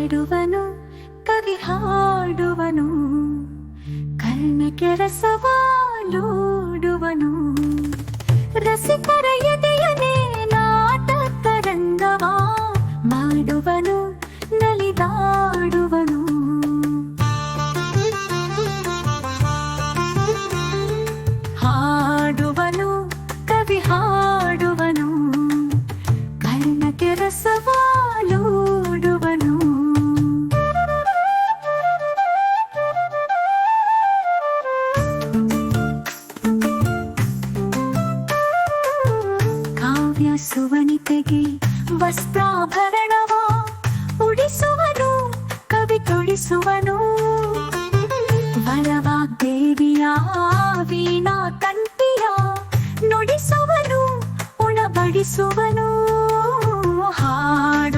ಹಾಡುವನು ಕವಿ ಹಾಡುವನು ಕರ್ಣ ಕೆಲಸವಾಲೂಡುವನು ರಸಿಕರ ಎದೆಯನೇ ನಾಟ ತರಂಗವ ಮಾಡುವನು ನಲಿದಾಡುವನು. ಸುವನಿತೆಗೆ ವಸ್ತ್ರಾಭರಣವ ಉಡಿಸುವನು ಕವಿ ತೊಡಿಸುವನು. ದೇವಿಯ ವೀಣಾ ಕಂಠಿಯ ನುಡಿಸುವನು ಉಣಬಡಿಸುವನು. ಹಾಡುವನು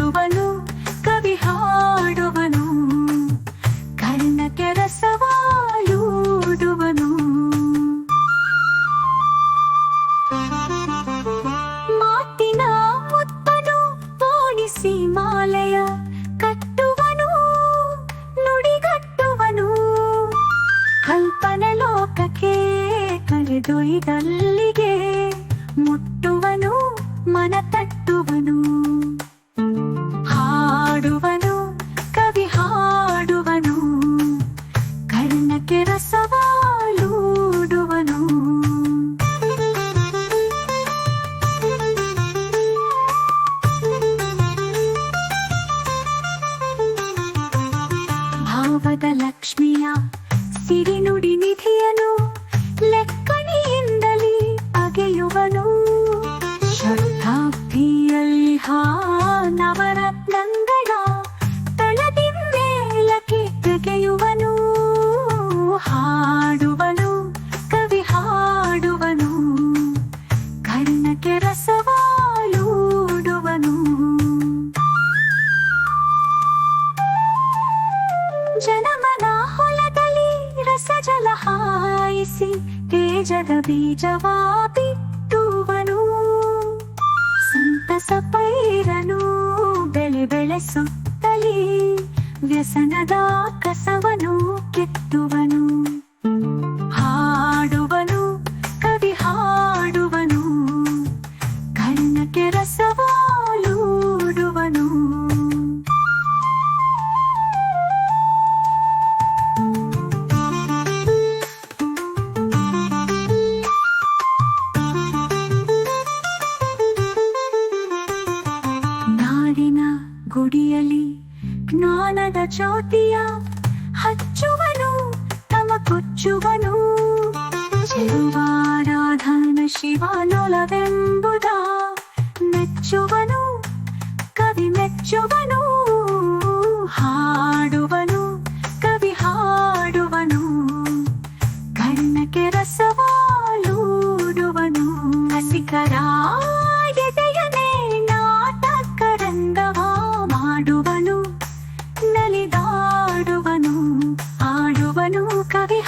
ಪೋಣಿಸಿ ಮಾಲೆಯ ಕಟ್ಟುವನು ನುಡಿಗಟ್ಟುವನು ಕಲ್ಪನೆ ಲೋಕಕ್ಕೆ ಕರೆದೊಯ್ದಲ್ಲಿಗೆ ಮುಟ್ಟುವನು ಮನ ತಟ್ಟುವನು ಭಾವದ ಲಕ್ಷ್ಮಿಯ ಸಿರಿನುಡಿ ನಿಧಿಯನು ಲೆಕ್ಕಣಿಯಿಂದಲೇ ಅಗೆಯುವನು. ಶತಾಬ್ದಿಯಲ್ಲಿ ಹಾ ನವರತ್ನಂಗಳ ತಳದಿ ಮೇಲಕ್ಕೆ ತೆಗೆಯುವನು. ಹಾಡುವನು ರಸಜಲ ಹಾಯಿಸಿ ತೇಜದ ಬೀಜವ ಸಂತಸ ಪೈರನು ಬೆಳೆ ಬೆಳೆಸುತ್ತಲೇ ವ್ಯಸನದ ಕಸವನು ಕೆತ್ತುವನು. ಗುಡಿಯಲ್ಲಿ ಜ್ಞಾನದ ಜ್ಯೋತಿಯ ಹಚ್ಚುವನು ತಮ ಕೊಚ್ಚುವನು ಚೆಲುವಾರಾಧನ ಶಿವನೊಲವೆಂಬುದ ಮೆಚ್ಚುವನು ಕವಿ ಮೆಚ್ಚುವನು ಹಾಡುವನು ಕವಿ ಹಾಡುವನು ಮಾಡುವನು ನಲಿದಾಡುವನು ಆಡುವನು ಕವಿ ಹಾಡುವನು